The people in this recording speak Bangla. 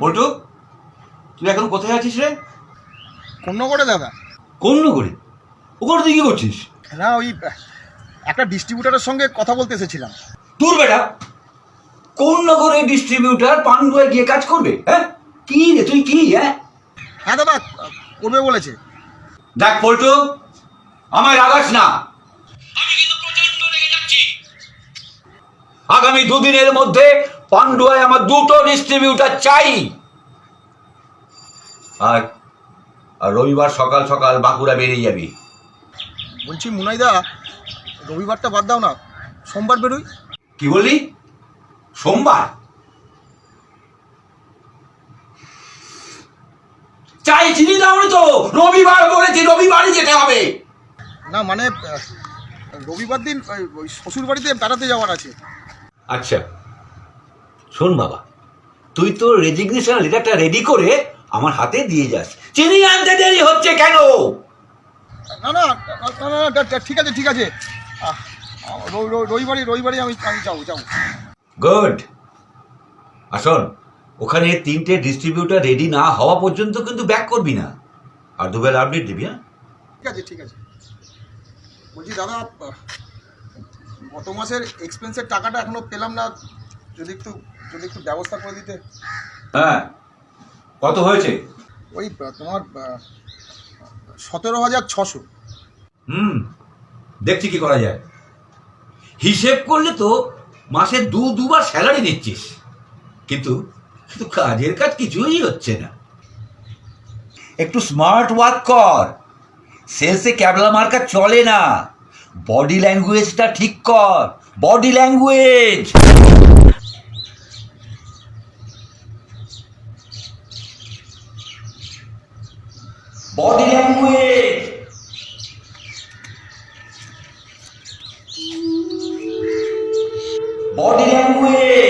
পল্টু তুই এখন কোথায় আছিস রে? কোন করে দাদা। কোন নগরে ওখানে তুই কি করছিস? না ওই একটা ডিস্ট্রিবিউটারের সঙ্গে কথা বলতে এসেছিলাম। তোর বেটা কোন নগরে ডিস্ট্রিবিউটার পান্ডুয়ায় গিয়ে কাজ করবে হ্যাঁ? কি রে তুই কি হ্যাঁ? হ্যাঁ দাদা করবে বলেছে। দেখ পল্টু আমায় রাগাস না। আমি কিন্তু প্রচণ্ড রেগে যাচ্ছি। আগামী দুদিনের মধ্যে পান্ডুয়ায় আমার দুটো ডিস্ট্রিবিউটার চাই। আর আর রবিবার সকাল সকাল বাঁকুড়া বেরিয়ে যাবি। বলছি মুনাইদা রবিবারটা বাদ দাও না। সোমবার বেরোই। কি বললি? সোমবার? চাই চিনি দাও তো। রবিবার বলেছি রবিবারই যেতে হবে। না মানে রবিবার দিন ওই শ্বশুর বাড়িতে বেড়াতে যাওয়ার আছে। আচ্ছা। শোন বাবা তুই তো রেজিগনেশন লেটারটা রেডি করে আমার হাতে দিয়ে যাস। চিনি আনতে দেরি হচ্ছে কেন? না না না, না, ঠিক আছে ঠিক আছে। রবিবারই রবিবারই আমি আমি যাব যাব। গুড আসুন ওখানে তিনটে ডিস্ট্রিবিউটার রেডি না হওয়া পর্যন্ত কিন্তু ব্যাক করবি না। আর দুবেলা আপডেট দিবি হ্যাঁ? ঠিক আছে ঠিক আছে। বলছি দাদা গত মাসের এক্সপেন্সের টাকাটা এখনও পেলাম না যদি একটু যদি একটু ব্যবস্থা করে দিতে। হ্যাঁ। কত হয়েছে? ওই তোমার সতেরো হাজার ছশো। হুম। দেখছি কি করা যায়। হিসেব করলে তো মাসে দু দুবার স্যালারি দিচ্ছিস। কিন্তু কিন্তু কাজের কাজ কিছুই হচ্ছে না। একটু স্মার্ট ওয়ার্ক কর। সেলসে ক্যাবলা মার্কা চলে না। বডি ল্যাঙ্গুয়েজটা ঠিক কর। Body language body language body language